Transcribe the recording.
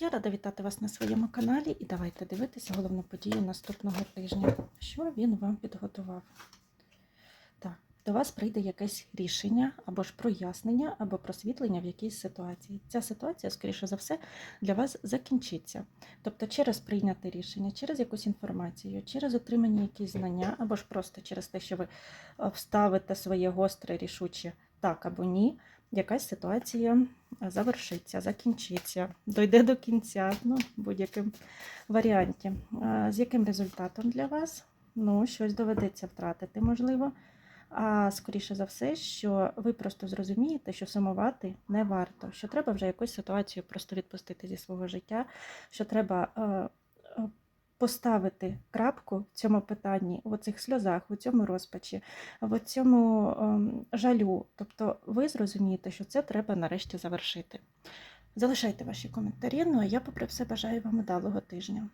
Я рада вітати вас на своєму каналі і давайте дивитися головну подію наступного тижня. Що він вам підготував? Так, до вас прийде якесь рішення або ж прояснення, або просвітлення в якійсь ситуації. Ця ситуація, скоріше за все, для вас закінчиться. Тобто, через прийняте рішення, через якусь інформацію, через отримання якісь знання, або ж просто через те, що ви е, вставите своє гостре рішуче так або ні, якась ситуація завершиться, закінчиться, дойде до кінця, ну, в будь-якому варіанті. А З яким результатом для вас? Ну, щось доведеться втратити, можливо. А скоріше за все, що ви просто зрозумієте, що сумувати не варто, що треба вже якусь ситуацію просто відпустити зі свого життя, що треба е, е, поставити крапку в цьому питанні, в цих сльозах, у цьому розпачі, в цьому ем, жалю. Тобто ви зрозумієте, що це треба нарешті завершити. Залишайте ваші коментарі. Ну а я, попри все, бажаю вам удалого тижня.